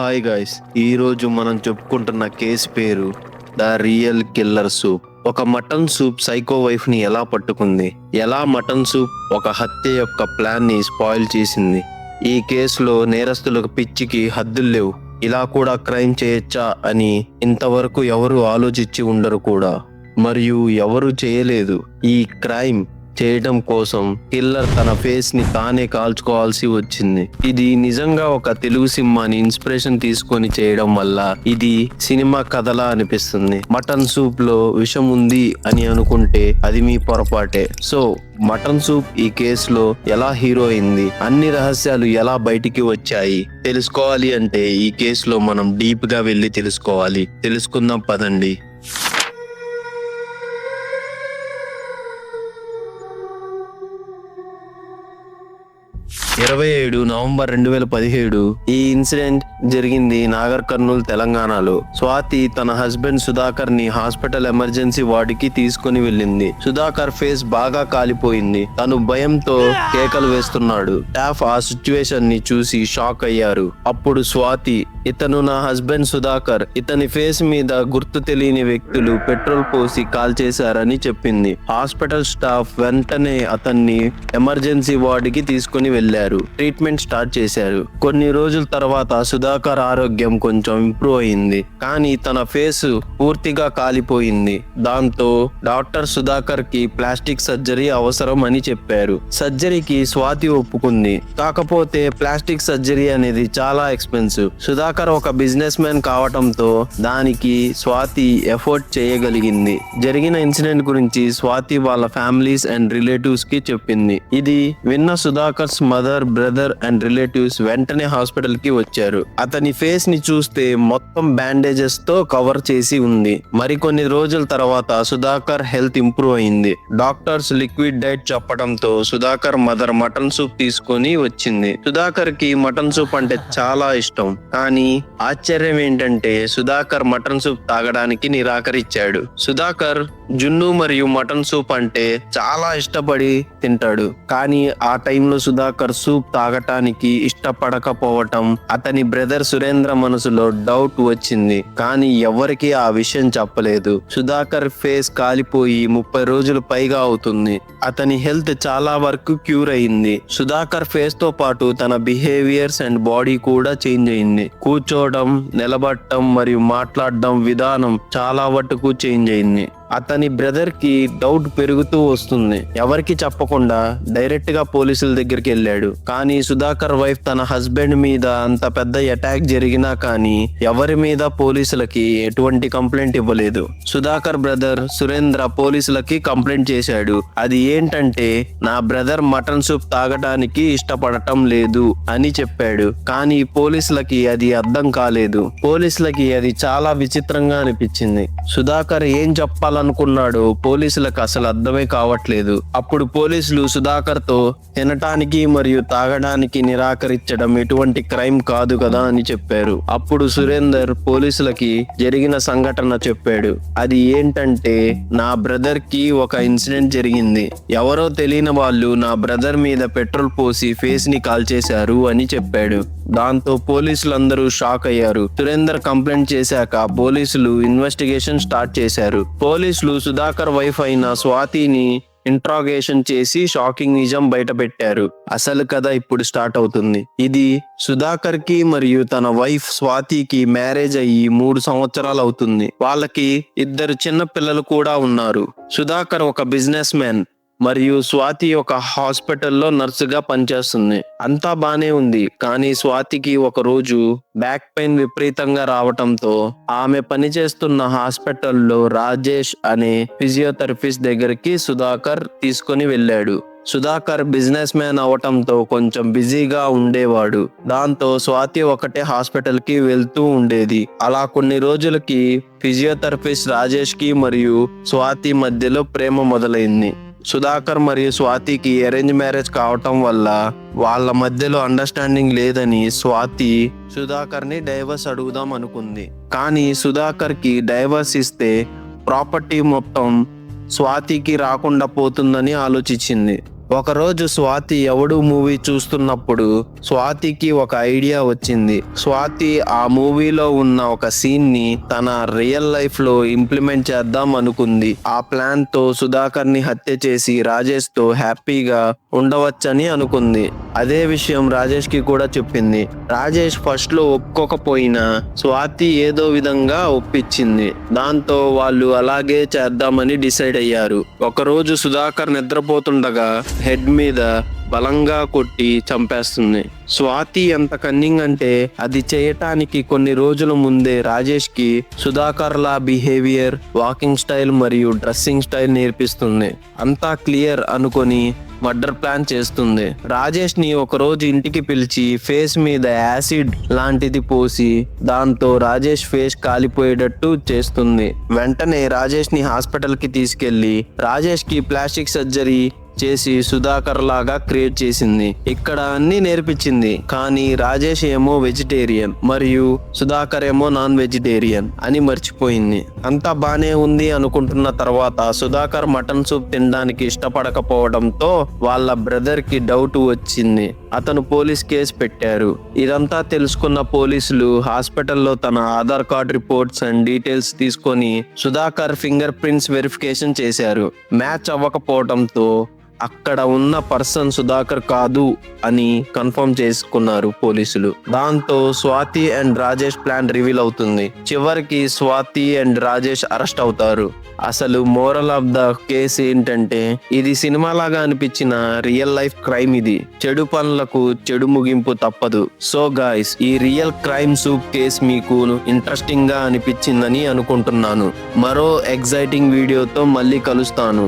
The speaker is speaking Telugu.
హాయ్ గాయస్ ఈ రోజు మనం చెప్పుకుంటున్న కేసు పేరు ద రియల్ కిల్లర్ సూప్ ఒక మటన్ సూప్ సైకో వైఫ్ని ఎలా పట్టుకుంది? ఎలా మటన్ సూప్ ఒక హత్య యొక్క ప్లాన్ని స్పాయిల్ చేసింది? ఈ కేసులో నేరస్తులకు పిచ్చికి హద్దులు లేవు. ఇలా కూడా క్రైమ్ చేయొచ్చా అని ఇంతవరకు ఎవరు ఆలోచించి ఉండరు కూడా. మరియు ఎవరు చేయలేదు ఈ క్రైమ్ చేయడం కోసం కిల్లర్ తన ఫేస్ని తానే కాల్చుకోవాల్సి వచ్చింది. ఇది నిజంగా ఒక తెలుగు సినిమాని ఇన్స్పిరేషన్ తీసుకొని చేయడం వల్ల ఇది సినిమా కథలా అనిపిస్తుంది. మటన్ సూప్లో విషం ఉంది అని అనుకుంటే అది మీ పొరపాటే. సో మటన్ సూప్ ఈ కేసులో ఎలా హీరో అయింది? అన్ని రహస్యాలు ఎలా బయటికి వచ్చాయి? తెలుసుకోవాలి అంటే ఈ కేసులో మనం డీప్గా వెళ్ళి తెలుసుకోవాలి. తెలుసుకుందాం పదండి. ఇరవై ఏడు నవంబర్ రెండు వేల పదిహేడు ఈ ఇన్సిడెంట్ జరిగింది నాగర్ కర్నూలు తెలంగాణలో. స్వాతి తన హస్బెండ్ సుధాకర్ని హాస్పిటల్ ఎమర్జెన్సీ వార్డుకి తీసుకుని వెళ్ళింది. సుధాకర్ ఫేస్ బాగా కాలిపోయింది. తను భయంతో కేకలు వేస్తున్నాడు. స్టాఫ్ ఆ సిచ్యువేషన్ని చూసి షాక్ అయ్యారు. అప్పుడు స్వాతి ఇతను నా హస్బెండ్ సుధాకర్. ఇతని ఫేస్ మీద గుర్తు తెలియని వ్యక్తులు పెట్రోల్ పోసి కాల్ చేశారని చెప్పింది. హాస్పిటల్ స్టాఫ్ వెంటనే అతన్ని ఎమర్జెన్సీ వార్డుకి తీసుకుని వెళ్ళారు ట్రీట్మెంట్ స్టార్ట్ చేశారు. కొన్ని రోజుల తర్వాత సుధాకర్ ఆరోగ్యం కొంచెం ఇంప్రూవ్ అయింది. కానీ తన ఫేస్ పూర్తిగా కాలిపోయింది. దాంతో డాక్టర్ సుధాకర్కి ప్లాస్టిక్ సర్జరీ అవసరం అని చెప్పారు. సర్జరీకి స్వాతి ఒప్పుకుంది. కాకపోతే ప్లాస్టిక్ సర్జరీ అనేది చాలా ఎక్స్పెన్సివ్. సుధాకర్ ఒక బిజినెస్ మ్యాన్ కావటంతో దానికి స్వాతి ఎఫోర్ట్ చేయగలిగింది. జరిగిన ఇన్సిడెంట్ గురించి స్వాతి వాళ్ళ ఫ్యామిలీస్ అండ్ రిలేటివ్స్కి చెప్పింది. ఇది విన్న Sudhakar's mother brother and relatives వెంటనే హాస్పిటల్కి వచ్చారు. అతని ఫేస్ని చూస్తే మొత్తం బ్యాండేజెస్తో కవర్ చేసి ఉంది. మరికొన్ని రోజుల తర్వాత సుధాకర్ హెల్త్ ఇంప్రూవ్ అయింది. డాక్టర్స్ లిక్విడ్ డైట్ చెప్పడంతో సుధాకర్ మదర్ మటన్ సూప్ తీసుకొని వచ్చింది. సుధాకర్కి మటన్ సూప్ అంటే చాలా ఇష్టం. కానీ ఆశ్చర్యం ఏంటంటే సుధాకర్ మటన్ సూప్ తాగడానికి నిరాకరించాడు. సుధాకర్ జున్ను మరియు మటన్ సూప్ అంటే చాలా ఇష్టపడి తింటాడు. కానీ ఆ టైంలో సుధాకర్ సూప్ తాగటానికి ఇష్టపడకపోవటం అతని బ్రదర్ సురేంద్ర మనసులో డౌట్ వచ్చింది. కానీ ఎవరికి ఆ విషయం చెప్పలేదు. సుధాకర్ ఫేస్ కాలిపోయి ముప్పై రోజులు పైగా అవుతుంది. అతని హెల్త్ చాలా వరకు క్యూర్ అయింది. సుధాకర్ ఫేస్తో పాటు తన బిహేవియర్స్ అండ్ బాడీ కూడా చేంజ్ అయింది. కూర్చోవడం నిలబడటం మరియు మాట్లాడడం విధానం చాలా వరకు చేంజ్ అయింది. అతని బ్రదర్కి డౌట్ పెరుగుతూ వస్తుంది. ఎవరికి చెప్పకుండా డైరెక్ట్గా పోలీసుల దగ్గరికి వెళ్ళాడు. కానీ సుధాకర్ వైఫ్ తన హస్బెండ్ మీద అంత పెద్ద అటాక్ జరిగినా కానీ ఎవరి మీద పోలీసులకి ఎటువంటి కంప్లైంట్ ఇవ్వలేదు. సుధాకర్ బ్రదర్ సురేంద్ర పోలీసులకి కంప్లైంట్ చేశాడు. అది ఏంటంటే నా బ్రదర్ మటన్ సూప్ తాగడానికి ఇష్టపడటం లేదు అని చెప్పాడు. కానీ పోలీసులకి అది అర్థం కాలేదు. పోలీసులకి అది చాలా విచిత్రంగా అనిపించింది. సుధాకర్ ఏం చెప్పాలనుకున్నాడో పోలీసులకు అసలు అర్థమే కావట్లేదు. అప్పుడు పోలీసులు సుధాకర్తో తినటానికి మరియు తాగడానికి నిరాకరించడం ఎటువంటి క్రైమ్ కాదు కదా అని చెప్పారు. అప్పుడు సురేందర్ పోలీసులకి జరిగిన సంఘటన చెప్పాడు. అది ఏంటంటే నా బ్రదర్కి ఒక ఇన్సిడెంట్ జరిగింది. ఎవరో తెలియని వాళ్ళు నా బ్రదర్ మీద పెట్రోల్ పోసి ఫేస్ని కాల్చేశారు అని చెప్పాడు. దాంతో పోలీసులందరూ షాక్ అయ్యారు. సురేందర్ కంప్లైంట్ చేశాక పోలీసులు ఇన్వెస్టిగేషన్ స్టార్ట్ చేశారు. పోలీసులు సుధాకర్ వైఫ్ అయిన స్వాతిని ఇంట్రాగేషన్ చేసి షాకింగ్ నిజం బయట పెట్టారు అసలు కథ ఇప్పుడు స్టార్ట్ అవుతుంది. ఇది సుధాకర్కి మరియు తన వైఫ్ స్వాతికి మ్యారేజ్ అయ్యి మూడు సంవత్సరాలు అవుతుంది. వాళ్ళకి ఇద్దరు చిన్న పిల్లలు కూడా ఉన్నారు. సుధాకర్ ఒక బిజినెస్ మ్యాన్. మరియు స్వాతి ఒక హాస్పిటల్లో నర్సుగా పనిచేస్తుంది. అంతా బానే ఉంది. కానీ స్వాతికి ఒక రోజు బ్యాక్ పెయిన్ విపరీతంగా రావటంతో ఆమె పనిచేస్తున్న హాస్పిటల్లో రాజేష్ అనే ఫిజియోథెరపిస్ట్ దగ్గరికి సుధాకర్ తీసుకొని వెళ్ళాడు. సుధాకర్ బిజినెస్ మ్యాన్ అవటంతో కొంచెం బిజీగా ఉండేవాడు. దాంతో స్వాతి ఒకటే హాస్పిటల్కి వెళ్తూ ఉండేది. అలా కొన్ని రోజులకి ఫిజియోథెరపిస్ట్ రాజేష్కి మరియు స్వాతి మధ్యలో ప్రేమ మొదలైంది. సుధాకర్ మరియు స్వాతికి అరేంజ్ మ్యారేజ్ కావటం వల్ల వాళ్ళ మధ్యలో అండర్స్టాండింగ్ లేదని స్వాతి సుధాకర్ని డైవర్స్ అడుగుదాం అనుకుంది. కానీ సుధాకర్కి డైవర్స్ ఇస్తే ప్రాపర్టీ మొత్తం స్వాతికి రాకుండా పోతుందని ఆలోచించింది. ఒకరోజు స్వాతి ఎవడు మూవీ చూస్తున్నప్పుడు స్వాతికి ఒక ఐడియా వచ్చింది. స్వాతి ఆ మూవీలో ఉన్న ఒక సీన్ని తన రియల్ లైఫ్లో ఇంప్లిమెంట్ చేద్దాం అనుకుంది. ఆ ప్లాన్తో సుధాకర్ని హత్య చేసి రాజేష్తో హ్యాపీగా ఉండవచ్చని అనుకుంది. అదే విషయం రాజేష్కి కూడా చెప్పింది. రాజేష్ ఫస్ట్లో ఒప్పుకోకపోయినా స్వాతి ఏదో విధంగా ఒప్పించింది. దాంతో వాళ్ళు అలాగే చేద్దామని డిసైడ్ అయ్యారు. ఒకరోజు సుధాకర్ నిద్రపోతుండగా హెడ్ మీద బలంగా కొట్టి చంపేస్తుంది. స్వాతి ఎంత కన్నింగ్ అంటే అది చేయటానికి కొన్ని రోజుల ముందే రాజేష్కి సుధాకర్లా బిహేవియర్ వాకింగ్ స్టైల్ మరియు డ్రెస్సింగ్ స్టైల్ నేర్పిస్తుంది. అంతా క్లియర్ అనుకొని మర్డర్ ప్లాన్ చేస్తుంది. రాజేష్ని ఒకరోజు ఇంటికి పిలిచి ఫేస్ మీద యాసిడ్ లాంటిది పోసి దాంతో రాజేష్ ఫేస్ కాలిపోయేటట్టు చేస్తుంది. వెంటనే రాజేష్ని హాస్పిటల్కి తీసుకెళ్ళి రాజేష్కి ప్లాస్టిక్ సర్జరీ చేసి సుధాకర్ లాగా క్రియేట్ చేసింది. ఇక్కడ అన్ని నేర్పించింది. కానీ రాజేష్ ఏమో వెజిటేరియన్ మరియు సుధాకర్ ఏమో నాన్ వెజిటేరియన్ అని మర్చిపోయింది. అంతా బానే ఉంది అనుకుంటున్న తర్వాత సుధాకర్ మటన్ సూప్ తినడానికి ఇష్టపడకపోవడంతో వాళ్ళ బ్రదర్కి డౌట్ వచ్చింది. అతను పోలీస్ కేసు పెట్టారు. ఇదంతా తెలుసుకున్న పోలీసులు హాస్పిటల్లో తన Aadhaar card reports and details తీసుకొని సుధాకర్ ఫింగర్ ప్రింట్స్ వెరిఫికేషన్ చేశారు. మ్యాచ్ అవ్వకపోవడంతో అక్కడ ఉన్న పర్సన్ సుధాకర్ కాదు అని కన్ఫర్మ్ చేసుకున్నారు పోలీసులు. దాంతో Swathi and Rajesh plan reveal అవుతుంది. చివరికి స్వాతి అండ్ రాజేష్ అరెస్ట్ అవుతారు. అసలు మోరల్ ఆఫ్ ద కేసు ఏంటంటే ఇది సినిమా లాగా అనిపించిన రియల్ లైఫ్ క్రైమ్ ఇది. చెడు పనులకు చెడు ముగింపు తప్పదు. సో గాయస్ ఈ రియల్ క్రైమ్ సూప్ కేసు మీకు ఇంట్రెస్టింగ్గా అనిపించిందని అనుకుంటున్నాను. మరో ఎగ్జైటింగ్ వీడియోతో మళ్ళీ కలుస్తాను.